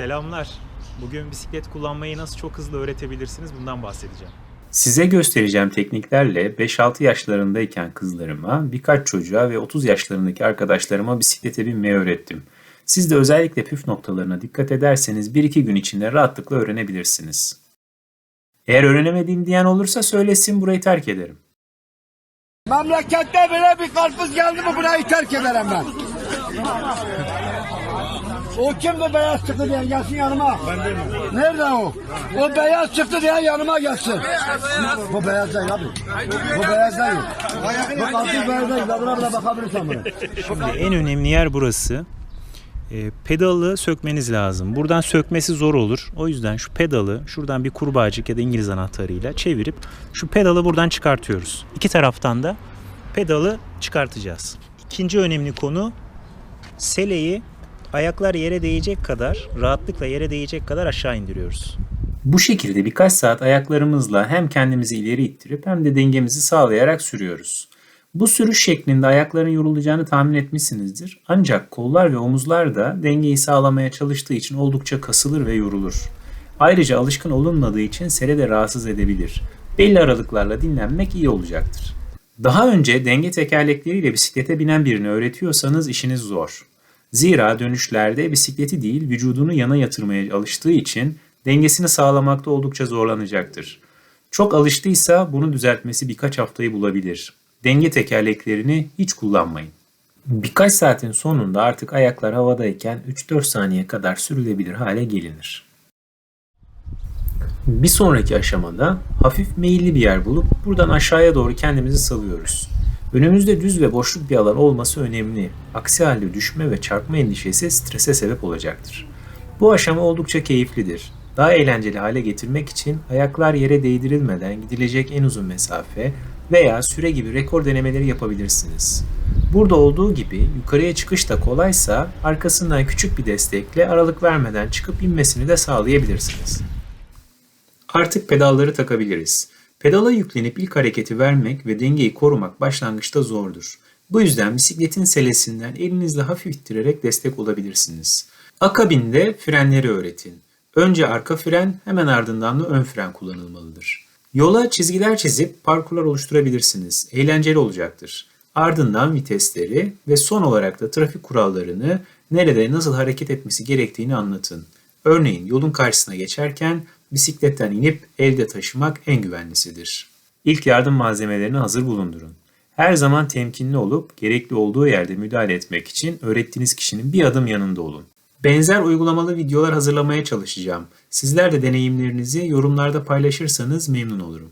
Selamlar. Bugün bisiklet kullanmayı nasıl çok hızlı öğretebilirsiniz bundan bahsedeceğim. Size göstereceğim tekniklerle 5-6 yaşlarındayken kızlarıma, birkaç çocuğa ve 30 yaşlarındaki arkadaşlarıma bisiklete binmeyi öğrettim. Siz de özellikle püf noktalarına dikkat ederseniz 1-2 gün içinde rahatlıkla öğrenebilirsiniz. Eğer öğrenemediğim diyen olursa söylesin burayı terk ederim. Memlekette böyle bir karpuz geldi mi burayı terk ederim ben. O kimdi beyaz çıktı diye gelsin yanıma. Ben değilim. Nerede o? O beyaz çıktı diye yanıma gelsin. Bu beyaz değil abi. Bu beyaz değil. Bu karpuz beyaz değil. Buna bile bakabilirsin buna. Şimdi en önemli yer burası. E, pedalı sökmeniz lazım. Buradan sökmesi zor olur. O yüzden şu pedalı şuradan bir kurbağacık ya da İngiliz anahtarıyla çevirip şu pedalı buradan çıkartıyoruz. İki taraftan da pedalı çıkartacağız. İkinci önemli konu seleyi ayaklar yere değecek kadar rahatlıkla yere değecek kadar aşağı indiriyoruz. Bu şekilde birkaç saat ayaklarımızla hem kendimizi ileri ittirip hem de dengemizi sağlayarak sürüyoruz. Bu sürüş şeklinde ayakların yorulacağını tahmin etmişsinizdir. Ancak kollar ve omuzlar da dengeyi sağlamaya çalıştığı için oldukça kasılır ve yorulur. Ayrıca alışkın olunmadığı için sere de rahatsız edebilir. Belli aralıklarla dinlenmek iyi olacaktır. Daha önce denge tekerlekleriyle bisiklete binen birini öğretiyorsanız işiniz zor. Zira dönüşlerde bisikleti değil vücudunu yana yatırmaya alıştığı için dengesini sağlamakta oldukça zorlanacaktır. Çok alıştıysa bunu düzeltmesi birkaç haftayı bulabilir. Denge tekerleklerini hiç kullanmayın. Birkaç saatin sonunda artık ayaklar havadayken 3-4 saniye kadar sürülebilir hale gelinir. Bir sonraki aşamada hafif meyilli bir yer bulup buradan aşağıya doğru kendimizi salıyoruz. Önümüzde düz ve boşluk bir alan olması önemli. Aksi halde düşme ve çarpma endişesi strese sebep olacaktır. Bu aşama oldukça keyiflidir. Daha eğlenceli hale getirmek için ayaklar yere değdirilmeden gidilecek en uzun mesafe veya süre gibi rekor denemeleri yapabilirsiniz. Burada olduğu gibi yukarıya çıkış da kolaysa arkasından küçük bir destekle aralık vermeden çıkıp inmesini de sağlayabilirsiniz. Artık pedalları takabiliriz. Pedala yüklenip ilk hareketi vermek ve dengeyi korumak başlangıçta zordur. Bu yüzden bisikletin selesinden elinizle hafif ittirerek destek olabilirsiniz. Akabinde frenleri öğretin. Önce arka fren, hemen ardından da ön fren kullanılmalıdır. Yola çizgiler çizip parkurlar oluşturabilirsiniz. Eğlenceli olacaktır. Ardından vitesleri ve son olarak da trafik kurallarını nerede nasıl hareket etmesi gerektiğini anlatın. Örneğin yolun karşısına geçerken bisikletten inip elde taşımak en güvenlisidir. İlk yardım malzemelerini hazır bulundurun. Her zaman temkinli olup gerekli olduğu yerde müdahale etmek için öğrettiğiniz kişinin bir adım yanında olun. Benzer uygulamalı videolar hazırlamaya çalışacağım. Sizler de deneyimlerinizi yorumlarda paylaşırsanız memnun olurum.